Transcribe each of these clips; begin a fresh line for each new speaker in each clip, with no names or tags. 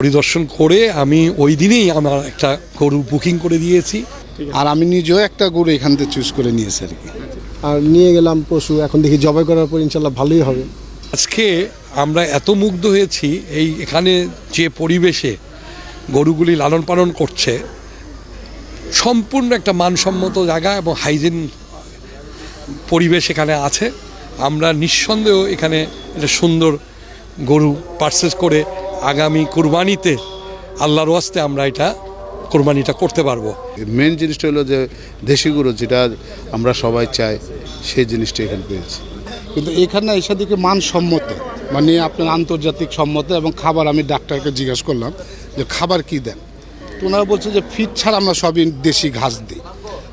পরিদর্শন করে আমি ওই দিনেই আমার একটা গরু বুকিং করে দিয়েছি।
আর আমি নিজেও একটা গরু এখান থেকে চুজ করে নিয়েছি আর কি।
আর নিয়ে গেলাম পশু এখন দেখি জবাই করার পর ইনশাল্লাহ ভালোই হবে।
আজকে আমরা এত মুগ্ধ হয়েছি এই এখানে যে পরিবেশে গরুগুলি লালন পালন করছে সম্পূর্ণ একটা মানসম্মত জায়গা এবং হাইজিন পরিবেশ এখানে আছে। আমরা নিঃসন্দেহ এখানে একটা সুন্দর গরু পারচেস করে আগামী কুরবানিতে আল্লাহর ওয়াস্তে আমরা এটা কোরবানিটা করতে পারব।
মেন জিনিসটা হলো যে দেশি গরু যেটা আমরা সবাই চাই সেই জিনিসটা এখানে পেয়েছি। কিন্তু এখানে এসে দিকে মানসম্মত মানে আপনার আন্তর্জাতিক সম্মত এবং খাবার আমি ডাক্তারকে জিজ্ঞাসা করলাম যে খাবার কি দেন? তো ওনারা বলছে যে ফিট ছাড়া আমরা সবই দেশি ঘাস দিই।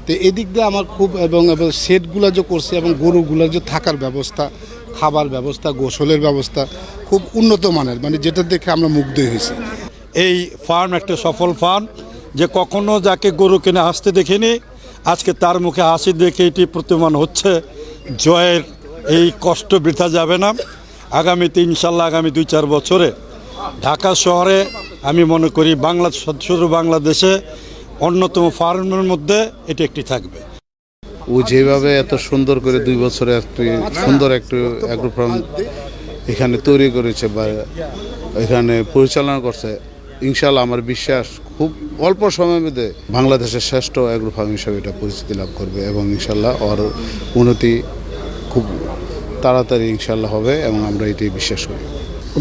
তো এদিক দিয়ে আমার খুব এবং সেটগুলো যে করছে এবং গরুগুলোর যে থাকার ব্যবস্থা, খাবার ব্যবস্থা, গোসলের ব্যবস্থা খুব উন্নত মানের মানে যেটা দেখে আমরা মুগ্ধ হয়েছি।
এই ফার্ম একটা সফল ফার্ম যে কখনো যাকে গরু কিনে হাসতে দেখিনি, আজকে তার মুখে হাসি দেখে এটি প্রতিমান হচ্ছে। জয়ের এই কষ্ট বৃথা যাবে না। আগামীতে ইনশাল্লাহ আগামী দুই, চার বছরে ঢাকা শহরে আমি মনে করি বাংলা শুধু বাংলাদেশে অন্যতম ফার্মের মধ্যে এটি একটি থাকবে।
ও যেভাবে এত সুন্দর করে দুই বছরে একটি সুন্দর একটু অ্যাগ্রো ফার্ম এখানে তৈরি করেছে বা এখানে পরিচালনা করছে ইনশাল্লাহ আমার বিশ্বাস খুব অল্প সময়ের মধ্যে বাংলাদেশের শ্রেষ্ঠ অ্যাগ্রো ফার্ম হিসাবে এটা পরিচিতি লাভ করবে এবং ইনশাল্লাহ ওর উন্নতি খুব তাড়াতাড়ি ইনশাল্লাহ হবে এবং আমরা এটাই বিশ্বাস করি।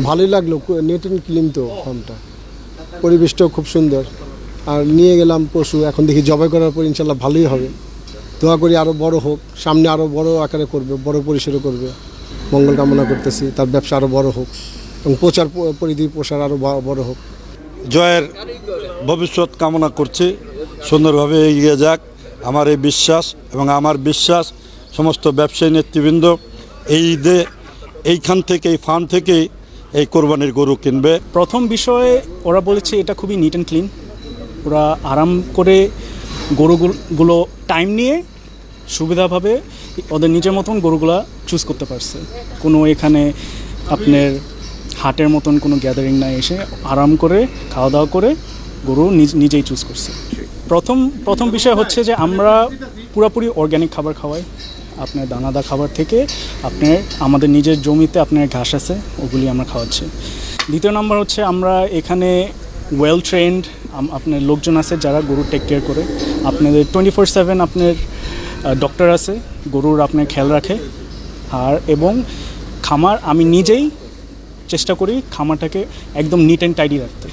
ভালোই লাগল নেট অ্যান্ড ক্লিন তো ফার্মটা। পরিবেশটাও খুব সুন্দর। আর নিয়ে গেলাম পশু। এখন দেখি জবাই করার পর ইনশাল্লাহ ভালোই হবে। দোয়া করি আরও বড় হোক সামনে আরও বড় আকারে করবে বড় পরিসরে করবে। মঙ্গল কামনা করতেছি তার ব্যবসা আরও বড় হোক এবং প্রচার পরিধি প্রসার আরও বড় হোক।
জয়ের ভবিষ্যৎ কামনা করছি। সুন্দরভাবে এগিয়ে যাক। আমার এই বিশ্বাস এবং আমার বিশ্বাস সমস্ত ব্যবসায়ী নেতৃবৃন্দ এই ঈদে এইখান থেকে এই ফার্ম থেকেই এই কোরবানির গরু কিনবে।
প্রথম বিষয়ে ওরা বলেছে এটা খুবই নিট অ্যান্ড ক্লিন ওরা আরাম করে গরুগুলো টাইম নিয়ে সুবিধাভাবে ওদের নিজের মতন গরুগুলা চুজ করতে পারছে। কোনো এখানে আপনার হাটের মতন কোনো গ্যাদারিং না এসে আরাম করে খাওয়া দাওয়া করে গরু নিজ, নিজেই চুজ করছে। প্রথম প্রথম বিষয় হচ্ছে যে আমরা পুরোপুরি অর্গ্যানিক খাবার খাওয়াই। আপনার দানাদা খাবার থেকে আপনার আমাদের নিজের জমিতে আপনার ঘাস আছে, ওগুলি আমরা খাওয়াচ্ছি। দ্বিতীয় নাম্বার হচ্ছে আমরা এখানে ওয়েল ট্রেন্ড আপনার লোকজন আছে যারা গরু টেক কেয়ার করে। আপনাদের টোয়েন্টি ফোর সেভেন আপনার ডক্টর আছে, গরুর আপনার খেয়াল রাখে। আর এবং খামার আমি নিজেই চেষ্টা করি খামারটাকে একদম নিট অ্যান্ড টাইডি রাখতে।